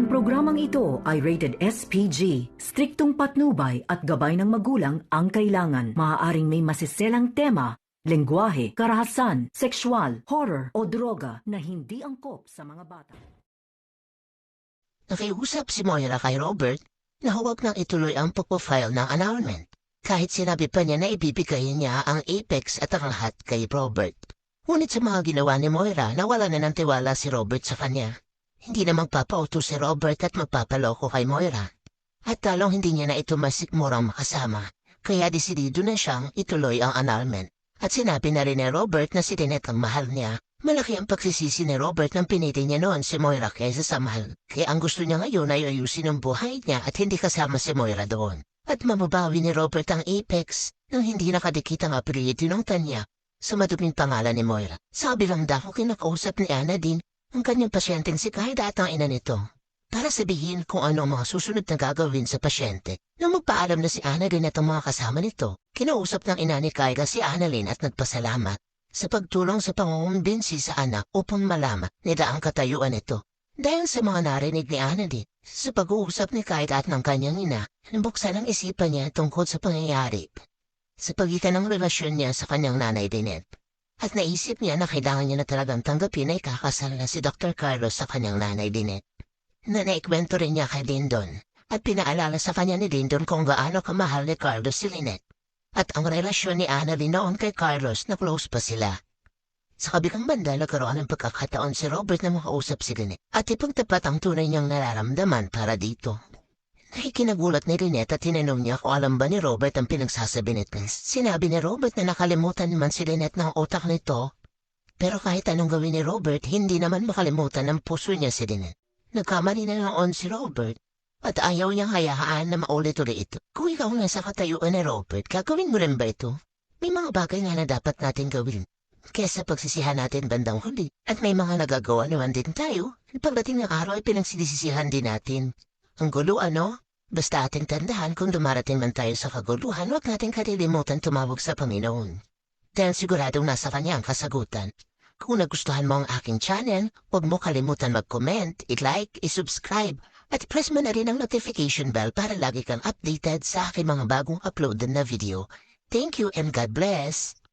Ang programang ito ay rated SPG. Striktong patnubay at gabay ng magulang ang kailangan. Maaaring may masiselang tema, lengguwahe, karahasan, sexual, horror o droga na hindi angkop sa mga bata. Nakiusap si Moira kay Robert na huwag nang ituloy ang pagpo-file ng annulment. Kahit sinabi pa niya na ibibigay niya ang Apex at ang lahat kay Robert. Ngunit sa mga ginawa ni Moira, nawala na ng tiwala si Robert sa kanya. Hindi na magpapauto si Robert at magpapaloko kay Moira. At talong hindi niya na ito masikmurang makasama. Kaya desidido na siyang ituloy ang annulment. At sinabi na rin ni Robert na si Lynette ang mahal niya. Malaki ang pagsisisi ni Robert nang pinili niya noon si Moira kaysa sa mahal. Kaya ang gusto niya ngayon ay ayusin ang buhay niya at hindi kasama si Moira doon. At mababawi ni Robert ang Apex nang hindi nakadikit ang apelyido ng kanya sa maduming pangalan ni Moira. Sabi lang dako kinakausap ni Anna din ang kanyang pasyenteng si Kaida at ang ina nito para sabihin kung ano ang mga susunod na gagawin sa pasyente. Nang magpaalam na si Annalyn at ang mga kasama nito, kinausap ng ina ni Kaiga si Annalyn at nagpasalamat sa pagtulong sa pangungumbinsi sa anak upang malaman nila ang katayuan nito. Dahil sa mga narinig ni Annalyn, sa pag-uusap ni Kaiga at ng kanyang ina, nabuksan ang isipan niya tungkol sa pangyayari sa pagitan ng relasyon niya sa kanyang nanay Dinette. At naisip niya na kailangan niya na talagang tanggapin ay kakasal na si Dr. Carlos sa kanyang nanay Dinette. Na naikwento rin niya kay Lyndon at pinaalala sa kanya ni Lyndon kung gaano kamahal ni Carlos si Lynette. At ang relasyon ni Annalyn noon kay Carlos na close pa sila. Sa kabilang banda nagkaroon ng pagkakataon si Robert na makausap si Lynette at ipagtapat ang tunay niyang nararamdaman para dito. Nakikinagulat ni Lynette at tinanong niya kung alam ba ni Robert ang pinagsasabi nito. Sinabi ni Robert na nakalimutan naman si Lynette ng utak nito. Pero kahit anong gawin ni Robert, hindi naman makalimutan ng puso niya si Lynette. Nagkamali na noon si Robert at ayaw niyang hayaan na maulit ulit ito. Kung ikaw nga sa katayuan ni Robert, gagawin mo rin ba ito? May mga bagay nga na dapat natin gawin. Kesa pagsisihan natin bandang huli. At may mga nagagawa naman din tayo. Pagdating ng araw ay pinagsisisihan din natin. Ang gulo ano? Basta ating tandaan kung dumarating man tayo sa kaguluhan, huwag natin kalilimutan tumawag sa Panginoon. Dahil siguradong nasa kanya ang kasagutan. Kung nagustuhan mo ang aking channel, huwag mo kalimutan mag-comment, i-like, i-subscribe, at press mo na rin ang notification bell para lagi kang updated sa aking mga bagong uploaded na video. Thank you and God bless!